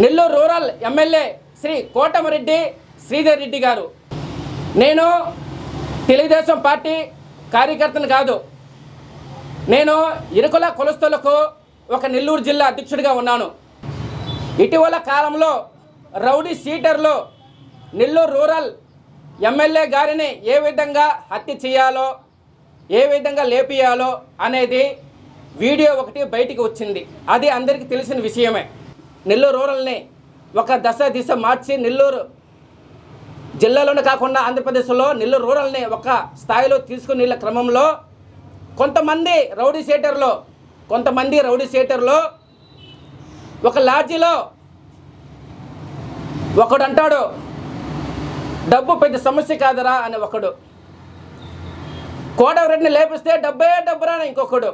Nellore rural MLA Shri Kotamreddy Sridhar Reddy గారు. నేను Telugu Desam party కార్యకర్తను కాదు. నేను ఇరుకుల కులస్తులకు ఒక నెల్లూరు జిల్లా అధ్యక్షుడిగా ఉన్నాను. ఇటీవల కాలంలో రౌడీ సీటర్లు నెల్లూరు రూరల్ ఎమ్మెల్యే గారిని ఏ విధంగా హత్య చేయాలో ఏ విధంగా లేపియాలో అనేది వీడియో ఒకటి బయటికి వచ్చింది. అది అందరికీ తెలిసిన విషయమే. నెల్లూరు రూరల్ని ఒక దశ దిశ మార్చి నెల్లూరు జిల్లాలోనే కాకుండా ఆంధ్రప్రదేశ్లో నెల్లూరు రూరల్ని ఒక స్థాయిలో తీసుకుని క్రమంలో కొంతమంది రౌడీ షీటర్లు కొంతమంది రౌడీ షీటర్లు ఒక లాడ్జీలో ఒకడు అంటాడు డబ్బు పెద్ద సమస్య కాదురా అని ఒకడు. కోటవరెడ్డిని లేపిస్తే డబ్బే డబ్బురా అని ఇంకొకడు.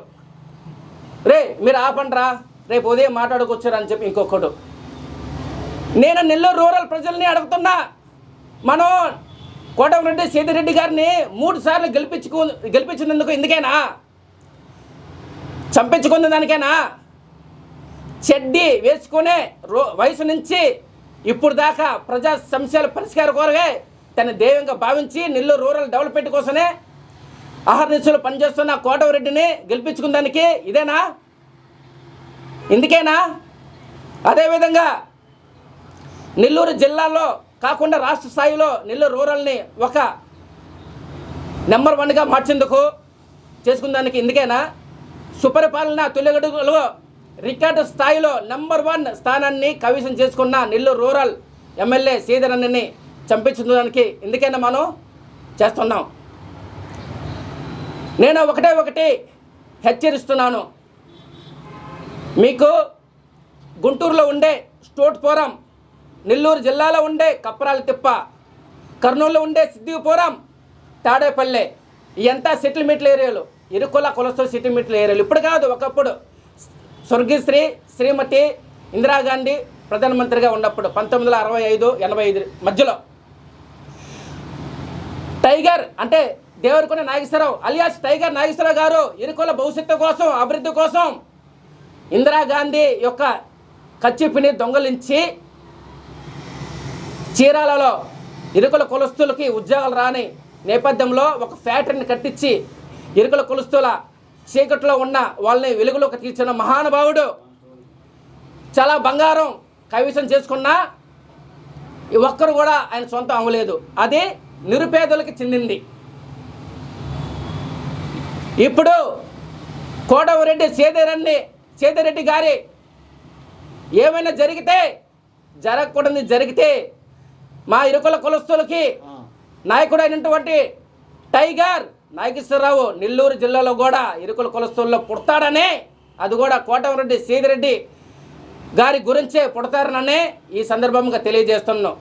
రే మీరు ఆపండ్రా. రేపు ఉదయం మాట్లాడుకొచ్చారని అని చెప్పి ఇంకొకడు. నేను నెల్లూరు రూరల్ ప్రజల్ని అడుగుతున్నా. మనం కోటమిరెడ్డి సీతిరెడ్డి గారిని మూడు సార్లు గెలిపించుకు గెలిపించినందుకు ఎందుకైనా చంపించుకున్న దానికేనా? చెడ్డి వేసుకునే రో వయసు నుంచి ఇప్పుడు దాకా ప్రజా సమస్యల పరిష్కారం కోరగా తన దైవంగా భావించి నెల్లూరు రూరల్ డెవలప్మెంట్ కోసమే అహర్నిశలు పనిచేస్తున్న కోటవరెడ్డిని గెలిపించుకుందానికి ఇదేనా? ఇందుకేనా? అదేవిధంగా నెల్లూరు జిల్లాలో కాకుండా రాష్ట్ర స్థాయిలో నెల్లూరు రూరల్ని ఒక నెంబర్ వన్గా మార్చేందుకు చేసుకున్న దానికి ఇందుకేనా? సుపరిపాలన తొలిగడుగులో రికార్డు స్థాయిలో నెంబర్ వన్ స్థానాన్ని కవిసం చేసుకున్న నెల్లూరు రూరల్ ఎమ్మెల్యే శ్రీధరన్నని చంపించడానికి ఎందుకైనా మనం? చేస్తున్నాం. నేను ఒకటే ఒకటి హెచ్చరిస్తున్నాను. మీకు గుంటూరులో ఉండే స్టోట్ పోరం నెల్లూరు జిల్లాలో ఉండే కప్పరాల తిప్ప కర్నూలులో ఉండే సిద్దిపురం తాడేపల్లె ఇవంతా సెటిల్మెంట్ల ఏరియాలు. ఇరుకుల కులస్తు సెటిల్మెంట్ల ఏరియాలు. ఇప్పుడు కాదు ఒకప్పుడు స్వర్గశ్రీ శ్రీమతి ఇందిరాగాంధీ ప్రధానమంత్రిగా ఉన్నప్పుడు పంతొమ్మిది వందల అరవై ఐదు ఎనభై ఐదు మధ్యలో. టైగర్ అంటే దేవరకొండ నాగేశ్వరరావు అలియాస్ టైగర్ నాగేశ్వరరావు గారు ఇరుకుల భవిష్యత్తు కోసం అభివృద్ధి కోసం ఇందిరాగాంధీ యొక్క కచ్చిపిని దొంగలించి చీరాలలో ఇరుకుల కులస్తులకి ఉద్యోగాలు రాని నేపథ్యంలో ఒక ఫ్యాక్టరీని కట్టించి ఇరుకుల కులస్తుల చీకట్లో ఉన్న వాళ్ళని వెలుగులోకి తీర్చిన మహానుభావుడు చాలా బంగారం కైవసం చేసుకున్నా ఈ ఒక్కరు కూడా ఆయన సొంతం అవ్వలేదు. అది నిరుపేదలకు చెందింది. ఇప్పుడు కోటవరెడ్డి సేదేరన్ని సేదిరెడ్డి గారి ఏమైనా జరిగితే జరగకూడదు జరిగితే మా ఇరుకుల కులస్తులకి నాయకుడు అయినటువంటి టైగర్ నాగేశ్వరరావు నెల్లూరు జిల్లాలో కూడా ఇరుకుల కులస్తుల్లో పుడతాడనే అది కూడా కోటమిరెడ్డి సీదిరెడ్డి గారి గురించే పుడతారననే ఈ సందర్భంగా తెలియజేస్తున్నాం.